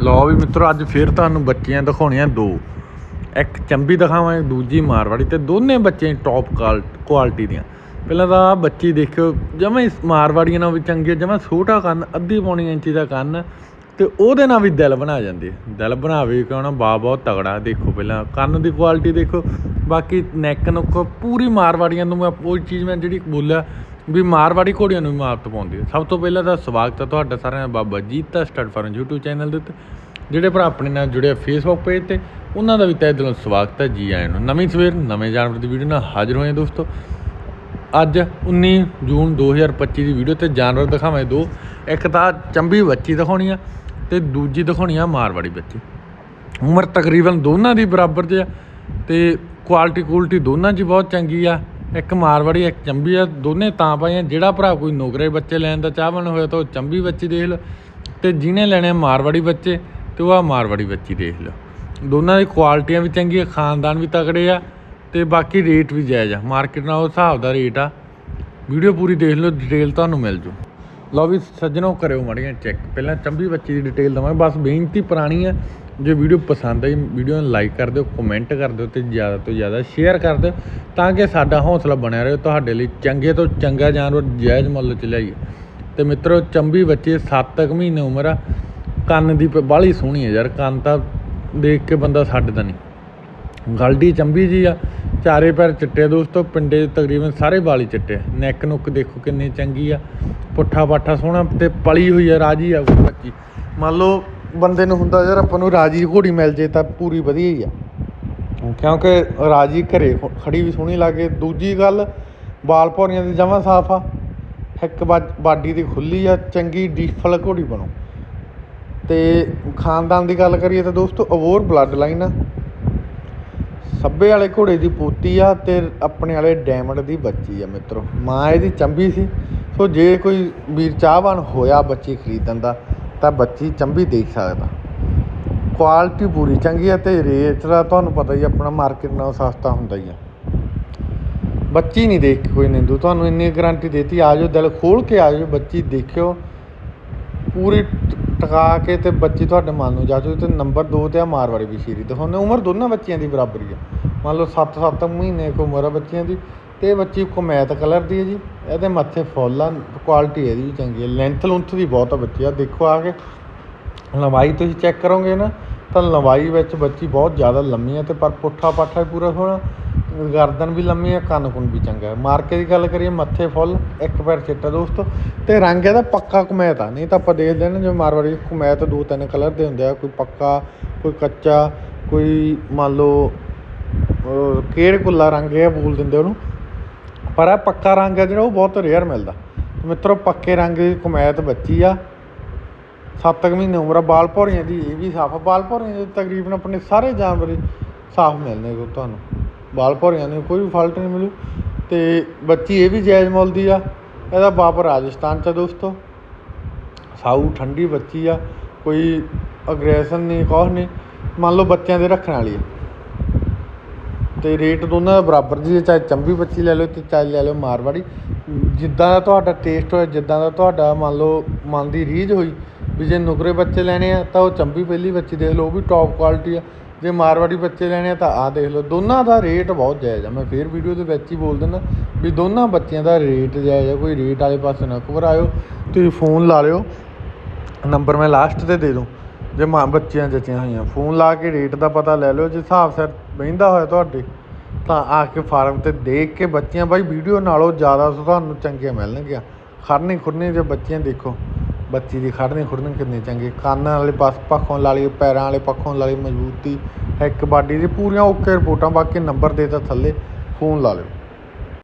ਲਓ ਵੀ ਮਿੱਤਰੋ, ਅੱਜ ਫੇਰ ਤੁਹਾਨੂੰ ਬੱਚੀਆਂ ਦਿਖਾਉਣੀਆਂ ਦੋ। ਇੱਕ ਚੰਬੀ ਦਿਖਾਵਾਂਗੇ ਦੂਜੀ ਮਾਰਵਾੜੀ ਤੇ ਦੋਨੇ ਬੱਚੇ ਟੌਪ ਕੁਆਲਿਟੀ ਦੀਆਂ। ਪਹਿਲਾਂ ਤਾਂ ਬੱਚੀ ਦੇਖਿਓ, ਜਮਾਂ ਹੀ ਮਾਰਵਾੜੀਆਂ ਨਾਲ ਵੀ ਚੰਗੀ ਜਮਾਂ ਛੋਟਾ ਕੰਨ, ਅੱਧੀ ਪੌਣੀ ਇੰਚੀ ਦਾ ਕੰਨ, ਤੇ ਉਹਦੇ ਨਾਲ ਵੀ ਦਿਲ ਬਣਾ ਜਾਂਦੀ ਹੈ ਦਿਲ ਬਣਾਵੇ ਕਿ ਉਹਨਾਂ ਬਾ ਬਹੁਤ ਤਗੜਾ ਦੇਖੋ ਪਹਿਲਾਂ ਕੰਨ ਦੀ ਕੁਆਲਿਟੀ ਦੇਖੋ। ਬਾਕੀ ਨੈਕ ਨੁੱਕ ਪੂਰੀ ਮਾਰਵਾੜੀਆਂ ਨੂੰ ਮੈਂ ਉਹ ਚੀਜ਼ ਮੈਂ ਜਿਹੜੀ ਬੋਲਿਆ ਵੀ ਮਾਰਵਾੜੀ ਘੋੜੀਆਂ ਨੂੰ ਵੀ ਮਾਤ ਪਾਉਂਦੀ ਹੈ। ਸਭ ਤੋਂ ਪਹਿਲਾਂ ਤਾਂ ਸਵਾਗਤ ਹੈ ਤੁਹਾਡਾ ਸਾਰਿਆਂ ਦਾ ਬਾਬਾ ਜੀਤ ਦਾ ਸਟੱਡ ਫਾਰਮ YouTube ਚੈਨਲ ਦੇ ਉੱਤੇ। ਜਿਹੜੇ ਭਰਾ ਆਪਣੇ ਨਾਲ ਜੁੜੇ ਫੇਸਬੁੱਕ ਪੇਜ ਤੇ, ਉਹਨਾਂ ਦਾ ਵੀ ਤਹਿ ਦਿਲੋਂ ਸਵਾਗਤ ਹੈ ਜੀ ਆਇਆਂ ਨੂੰ। ਨਵੀਂ ਸਵੇਰ, ਨਵੇਂ ਜਾਨਵਰ ਦੀ ਵੀਡੀਓ ਨਾਲ ਹਾਜ਼ਰ ਹੋਏ ਦੋਸਤੋ। ਅੱਜ 19 ਜੂਨ 2025 ਦੀ ਵੀਡੀਓ ਤੇ ਜਾਨਵਰ ਦਿਖਾਵਾਂ ਦੋ। ਇੱਕ ਤਾਂ ਚੰਬੀ ਬੱਚੀ ਦਿਖਾਉਣੀ ਆ ਤੇ ਦੂਜੀ ਦਿਖਾਉਣੀ ਆ ਮਾਰਵਾੜੀ ਬੱਚੀ। ਉਮਰ ਤਕਰੀਬਨ ਦੋਨਾਂ ਦੀ ਬਰਾਬਰ 'ਚ ਆ ਤੇ ਕੁਆਲਿਟੀ ਕੁਆਲਿਟੀ ਦੋਨਾਂ 'ਚ ਬਹੁਤ ਚੰਗੀ ਆ। ਇੱਕ ਮਾਰਵਾੜੀ, ਇੱਕ ਚੰਬੀ ਆ, ਦੋਨੇ ਤਾਂ ਪਾਈਆਂ ਜਿਹੜਾ ਭਰਾ ਕੋਈ ਨੌਕਰੇ ਬੱਚੇ ਲੈਣ ਦਾ ਚਾਹਵਾਨ ਹੋਇਆ ਤਾਂ ਉਹ ਚੰਬੀ ਬੱਚੀ ਦੇਖ ਲਓ ਤੇ ਜਿਹਨੇ ਲੈਣੇ ਮਾਰਵਾੜੀ ਬੱਚੇ, ਤੇ ਉਹ ਆ ਮਾਰਵਾੜੀ ਬੱਚੀ ਦੇਖ ਲਓ ਦੋਨਾਂ ਦੀ ਕੁਆਲਿਟੀਆਂ ਵੀ ਚੰਗੀਆਂ, ਖਾਨਦਾਨ ਵੀ ਤਕੜੇ ਆ, ਤੇ ਬਾਕੀ ਰੇਟ ਵੀ ਜਾਇਜ਼ ਆ। ਮਾਰਕੀਟ ਨਾਲ ਉਹ ਹਿਸਾਬ ਦਾ ਰੇਟ ਆ। ਵੀਡੀਓ ਪੂਰੀ ਦੇਖ ਲਓ, ਡਿਟੇਲ ਤੁਹਾਨੂੰ ਮਿਲ ਜੂ। ਲਓ ਵੀ ਸੱਜਣੋ ਕਰਿਓ ਮੜੀਆਂ ਚੈੱਕ ਪਹਿਲਾਂ ਚੰਬੀ ਬੱਚੀ ਦੀ ਡਿਟੇਲ ਦਵਾਂਗੇ। ਬਸ ਬੇਨਤੀ ਪੁਰਾਣੀ ਆ, ਜੇ ਵੀਡੀਓ ਪਸੰਦ ਆਈ ਵੀਡੀਓ ਨੂੰ ਲਾਈਕ ਕਰ ਦਿਓ ਕਮੈਂਟ ਕਰ ਦਿਓ ਤੇ ਜ਼ਿਆਦਾ ਤੋਂ ਜ਼ਿਆਦਾ ਸ਼ੇਅਰ ਕਰ ਦਿਓ ਤਾਂ ਕਿ ਸਾਡਾ ਹੌਸਲਾ ਬਣਿਆ ਰਹੇ, ਤੁਹਾਡੇ ਲਈ ਚੰਗੇ ਤੋਂ ਚੰਗਾ ਜਾਨਵਰ ਜਾਇਜ਼ ਮੁੱਲ ਚ ਲਿਆਈਏ। ਤੇ ਮਿੱਤਰੋ, ਚੰਬੀ ਬੱਚੇ 7 ਕੁ ਮਹੀਨੇ ਉਮਰ ਆ। ਕੰਨ ਦੀ ਬਾਹਲੀ ਸੋਹਣੀ ਹੈ ਯਾਰ, ਕੰਨ ਤਾਂ ਦੇਖ ਕੇ ਬੰਦਾ ਛੱਡਦਾ ਨਹੀਂ। ਗਲਡੀ ਚੰਬੀ ਜੀ ਆ, ਚਾਰੇ ਪੈਰ ਚਿੱਟੇ ਦੋਸਤੋ, ਪਿੰਡੇ ਤਕਰੀਬਨ ਸਾਰੇ ਵਾਲੀ ਚਿੱਟੇ ਨੈਕ ਨੁੱਕ ਦੇਖੋ ਕਿੰਨੀ ਚੰਗੀ ਆ, ਪੁੱਠਾ ਪਾਠਾ ਸੋਹਣਾ ਤੇ ਪਲੀ ਹੋਈ ਆ, ਰਾਜੀ ਆ ਬੱਚੀ ਮੰਨ ਲਓ ਬੰਦੇ ਨੂੰ ਹੁੰਦਾ ਯਾਰ ਆਪਾਂ ਨੂੰ ਰਾਜੀ ਘੋੜੀ ਮਿਲ ਜੇ ਤਾਂ ਪੂਰੀ ਵਧੀਆ ਹੀ ਆ। ਕਿਉਂਕਿ ਰਾਜੀ ਘਰੇ ਖ- ਖੜੀ ਵੀ ਸੋਹਣੀ ਲੱਗੇ। ਦੂਜੀ ਗੱਲ ਬਾਲ ਭੌਰੀਆਂ ਦੀ ਜਮਾਂ ਸਾਫ਼ ਆ। ਇੱਕ ਬਾਡੀ ਦੀ ਖੁੱਲੀ ਆ, ਚੰਗੀ ਡੀਫਲ ਘੋੜੀ ਬਣੋ। ਤੇ ਖਾਨਦਾਨ ਦੀ ਗੱਲ ਕਰੀਏ ਤਾਂ ਦੋਸਤੋ ਅਵੋਰ ਬਲੱਡ ਲਾਈਨ ਆ। ਸੱਬੇ ਵਾਲੇ ਘੋੜੇ ਦੀ ਪੋਤੀ ਆ ਤੇ ਆਪਣੇ ਵਾਲੇ ਡਾਇਮੰਡ ਦੀ ਬੱਚੀ ਆ ਮਿੱਤਰੋ। ਮਾਂ ਇਹਦੀ ਚੰਬੀ ਸੀ। ਸੋ ਜੇ ਕੋਈ ਵੀਰ ਚਾਹਵਾਨ ਹੋਇਆ ਬੱਚੀ ਖਰੀਦਣ ਦਾ, ਤਾਂ ਬੱਚੀ ਚੰਬੀ ਦੇਖ ਸਕਦਾ। ਕੁਆਲਿਟੀ ਪੂਰੀ ਚੰਗੀ ਆ ਤੇ ਰੇਟ ਦਾ ਤੁਹਾਨੂੰ ਪਤਾ ਹੀ ਆਪਣਾ ਮਾਰਕੀਟ ਨਾਲੋਂ ਸਸਤਾ ਹੁੰਦਾ ਹੀ ਆ। ਬੱਚੀ ਨਹੀਂ ਦੇਖ ਕੇ ਕੋਈ ਨਿੰਦੂ। ਤੁਹਾਨੂੰ ਇੰਨੀ ਗਾਰੰਟੀ ਦੇਤੀ, ਆ ਜਾਓ, ਦਿਲ ਖੋਲ ਕੇ ਆ ਜਾਓ, ਬੱਚੀ ਦੇਖਿਓ। ਪੂਰੀ ਟਕਾ ਕੇ ਤੇ ਬੱਚੀ ਤੁਹਾਡੇ ਮਨ ਨੂੰ ਜਾ ਚੁੱਕੀ ਤੇ ਨੰਬਰ 2 ਤੇ ਆ ਮਾਰਵਾੜੀ ਵਿਸ਼ੀਰੀ ਤੇ ਹੁਣ ਉਮਰ ਦੋਨਾਂ ਬੱਚਿਆਂ ਦੀ ਬਰਾਬਰੀ ਆ। ਮੰਨ ਲਓ 7-7 ਮਹੀਨੇ ਕੋ ਉਮਰ ਆ ਬੱਚਿਆਂ ਦੀ, ਤੇ ਬੱਚੀ ਕੁਮੈਤ ਕਲਰ ਦੀ ਹੈ ਜੀ। ਇਹਦੇ ਮੱਥੇ ਫੁੱਲ ਆ ਕੁਆਲਿਟੀ ਇਹਦੀ ਵੀ ਚੰਗੀ ਹੈ ਲੈਂਥ ਲੁੰਥ ਦੀ ਬਹੁਤ ਆ ਬੱਚੀ। ਆ ਦੇਖੋ ਆ ਕੇ ਲੰਬਾਈ ਤੁਸੀਂ ਚੈੱਕ ਕਰੋਗੇ ਨਾ ਤਾਂ ਲੰਬਾਈ ਵਿੱਚ ਬੱਚੀ ਬਹੁਤ ਜ਼ਿਆਦਾ ਲੰਮੀ ਹੈ ਤੇ ਪਰ ਪੁੱਠਾ ਪਾਠਾ ਵੀ ਪੂਰਾ ਸੋਹਣਾ। ਗਰਦਨ ਵੀ ਲੰਮੀ ਹੈ, ਕੰਨ ਕੁੰਨ ਵੀ ਚੰਗਾ ਹੈ ਮਾਰਕੇ ਦੀ ਗੱਲ ਕਰੀਏ, ਮੱਥੇ ਫੁੱਲ, ਇੱਕ ਪੈਰ ਚਿੱਟਾ ਦੋਸਤੋ। ਤੇ ਰੰਗ ਇਹਦਾ ਪੱਕਾ ਕੁਮੈਤ ਆ। ਨਹੀਂ ਤਾਂ ਆਪਾਂ ਦੇਖਦੇ ਹਾਂ ਨਾ ਜਿਵੇਂ ਮਾਰਵਾੜੀ ਕੁਮੈਤ ਦੋ ਤਿੰਨ ਕਲਰ ਦੇ ਹੁੰਦੇ ਆ। ਕੋਈ ਪੱਕਾ, ਕੋਈ ਕੱਚਾ, ਕੋਈ ਮੰਨ ਲਓ, ਅਹ ਕਿਹੜੇ ਕੁੱਲਾ ਰੰਗ ਇਹ ਬੋਲ ਦਿੰਦੇ ਉਹਨੂੰ। ਪਰ ਇਹ ਪੱਕਾ ਰੰਗ ਹੈ ਜਿਹੜਾ, ਉਹ ਬਹੁਤ ਰੇਅਰ ਮਿਲਦਾ। ਮਿੱਤਰੋ, ਪੱਕੇ ਰੰਗ ਦੀ ਕੁਮੈਤ ਬੱਚੀ ਆ। ਸੱਤ ਕੁ ਮਹੀਨੇ ਉਮਰ ਆ ਬਾਲ ਭੌਰੀਆਂ ਦੀ ਇਹ ਵੀ ਸਾਫ਼ ਆ। ਬਾਲ ਭੌਰੀਆਂ ਦੇ ਤਕਰੀਬਨ ਆਪਣੇ ਸਾਰੇ ਜਾਨਵਰ ਸਾਫ਼ ਮਿਲਨੇ ਕੋ ਤੁਹਾਨੂੰ। ਬਾਲ ਭੌਰੀਆਂ ਨੂੰ ਕੋਈ ਵੀ ਫਾਲਟ ਨਹੀਂ ਮਿਲੂ। ਤੇ ਬੱਚੀ ਇਹ ਵੀ ਜਾਇਜ਼ ਮੁੱਲ ਦੀ ਆ। ਇਹਦਾ ਬਾਪ ਰਾਜਸਥਾਨ ਚ ਆ ਦੋਸਤੋ। ਸਾਊ ਠੰਡੀ ਬੱਚੀ ਆ ਕੋਈ ਅਗਰੈਸ਼ਨ ਨਹੀਂ ਕੁਛ ਨਹੀਂ। ਮੰਨ ਲਓ ਬੱਚਿਆਂ ਦੇ ਰੱਖਣ ਵਾਲੀ ਆ। ਤੇ ਰੇਟ ਦੋਨਾਂ ਦਾ ਬਰਾਬਰ ਜੀ ਹੈ, ਚਾਹੇ ਚੰਬੀ ਬੱਚੀ ਲੈ ਲਓ ਤੇ ਚਾਹੇ ਲੈ ਲਓ ਮਾਰਵਾੜੀ। ਜਿੱਦਾਂ ਦਾ ਤੁਹਾਡਾ ਟੇਸਟ ਹੋਇਆ ਜਿੱਦਾਂ ਦਾ ਤੁਹਾਡਾ ਮੰਨ ਲਓ ਮਨ ਦੀ ਰੀਝ ਹੋਈ ਵੀ ਜੇ ਨੁਕਰੇ ਬੱਚੇ ਲੈਣੇ ਆ ਤਾਂ ਉਹ ਚੰਬੀ ਪਹਿਲੀ ਬੱਚੀ ਦੇਖ ਲਓ, ਉਹ ਵੀ ਟੌਪ ਕੁਆਲਿਟੀ ਆ। ਜੇ ਮਾਰਵਾੜੀ ਬੱਚੇ ਲੈਣੇ ਆ ਤਾਂ ਆਹ ਦੇਖ ਲਓ, ਦੋਨਾਂ ਦਾ ਰੇਟ ਬਹੁਤ ਜਾਇਜ਼ ਆ। ਮੈਂ ਫੇਰ ਵੀਡੀਓ ਦੇ ਵਿੱਚ ਹੀ ਬੋਲ ਦਿੰਦਾ ਵੀ ਦੋਨਾਂ ਬੱਚਿਆਂ ਦਾ ਰੇਟ ਜਾਇਜ਼ ਆ, ਕੋਈ ਰੇਟ ਵਾਲੇ ਪਾਸੇ ਨਾ ਘਬਰਾਇਓ। ਤੁਸੀਂ ਫੋਨ ਲਾ ਲਿਓ ਨੰਬਰ ਮੈਂ ਲਾਸਟ ਤੇ ਦੇ ਦੂੰ। ਜੇ ਮਾਂ ਬੱਚਿਆਂ ਜੱਚੀਆਂ ਹੋਈਆਂ ਫੋਨ ਲਾ ਕੇ ਰੇਟ ਦਾ ਪਤਾ ਲੈ ਲਿਓ, ਜੇ ਹਿਸਾਬ ਸਿਰ ਬਹਿੰਦਾ ਹੋਇਆ ਤੁਹਾਡੇ, ਤਾਂ ਆ ਕੇ ਫਾਰਮ ਤੇ ਦੇਖ ਕੇ ਬੱਚੀਆਂ, ਬਾਈ ਵੀਡੀਓ ਨਾਲੋਂ ਜ਼ਿਆਦਾ ਤੁਹਾਨੂੰ ਚੰਗੀਆਂ ਮਿਲਣਗੀਆਂ ਖੜਨੀ ਖੁਰਨੀ ਜੇ ਬੱਚੀਆਂ ਦੇਖੋ। ਬੱਚੀ ਦੀ ਖੜਨੀ ਖੁੜਨੇ ਕਿੰਨੇ ਚੰਗੇ। ਕੰਨ ਵਾਲੇ ਪਾਸ ਪੱਖੋਂ ਲਾ ਲਈ, ਪੈਰਾਂ ਵਾਲੇ ਪੱਖੋਂ ਲਾ ਲਈ ਮਜ਼ਬੂਤੀ। ਇੱਕ ਬਾਡੀ ਦੀ ਪੂਰੀਆਂ ਓਕੇ ਰਿਪੋਰਟਾਂ, ਬਾਕੀ ਨੰਬਰ ਦੇ ਤਾਂ ਥੱਲੇ, ਫੋਨ ਲਾ ਲਿਓ।